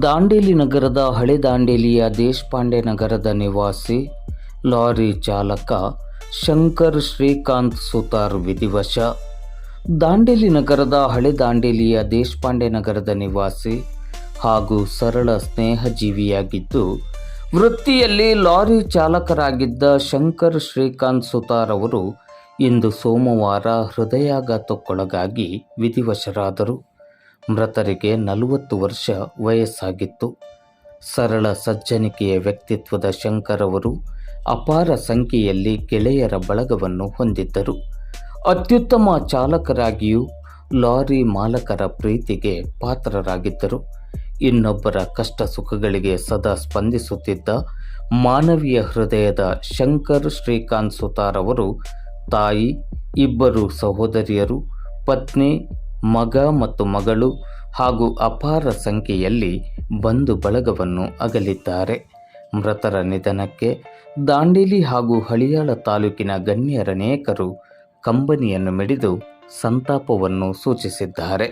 ದಾಂಡೇಲಿ ನಗರದ ಹಳೆ ದಾಂಡೇಲಿಯ ದೇಶಪಾಂಡೆ ನಗರದ ನಿವಾಸಿ, ಲಾರಿ ಚಾಲಕ ಶಂಕರ್ ಶ್ರೀಕಾಂತ್ ಸುತಾರ್ ವಿಧಿವಶ. ದಾಂಡೇಲಿ ನಗರದ ಹಳೆ ದಾಂಡೇಲಿಯ ದೇಶಪಾಂಡೆ ನಗರದ ನಿವಾಸಿ ಹಾಗೂ ಸರಳ ಸ್ನೇಹಜೀವಿಯಾಗಿದ್ದು, ವೃತ್ತಿಯಲ್ಲಿ ಲಾರಿ ಚಾಲಕರಾಗಿದ್ದ ಶಂಕರ್ ಶ್ರೀಕಾಂತ್ ಸುತಾರ್ ಅವರು ಇಂದು ಸೋಮವಾರ ಹೃದಯಾಘಾತಕ್ಕೊಳಗಾಗಿ ವಿಧಿವಶರಾದರು. ಮೃತರಿಗೆ ನಲವತ್ತು ವರ್ಷ ವಯಸ್ಸಾಗಿತ್ತು. ಸರಳ ಸಜ್ಜನಿಕೆಯ ವ್ಯಕ್ತಿತ್ವದ ಶಂಕರ್ ಅವರು ಅಪಾರ ಸಂಖ್ಯೆಯಲ್ಲಿ ಗೆಳೆಯರ ಬಳಗವನ್ನು ಹೊಂದಿದ್ದರು. ಅತ್ಯುತ್ತಮ ಚಾಲಕರಾಗಿಯೂ ಲಾರಿ ಮಾಲಕರ ಪ್ರೀತಿಗೆ ಪಾತ್ರರಾಗಿದ್ದರು. ಇನ್ನೊಬ್ಬರ ಕಷ್ಟ ಸುಖಗಳಿಗೆ ಸದಾ ಸ್ಪಂದಿಸುತ್ತಿದ್ದ ಮಾನವೀಯ ಹೃದಯದ ಶಂಕರ್ ಶ್ರೀಕಾಂತ್ ಸುತಾರ್ ಅವರು ತಾಯಿ, ಇಬ್ಬರು ಸಹೋದರಿಯರು, ಪತ್ನಿ ಮಗ ಮತ್ತು ಮಗಳು ಹಾಗೂ ಅಪಾರ ಸಂಖ್ಯೆಯಲ್ಲಿ ಬಂಧು ಬಳಗವನ್ನು ಅಗಲಿದ್ದಾರೆ. ಮೃತರ ನಿಧನಕ್ಕೆ ದಾಂಡೇಲಿ ಹಾಗೂ ಹಳಿಯಾಳ ತಾಲೂಕಿನ ಗಣ್ಯರನೇಕರು ಕಂಬನಿಯನ್ನು ಮಿಡಿದು ಸಂತಾಪವನ್ನು ಸೂಚಿಸಿದ್ದಾರೆ.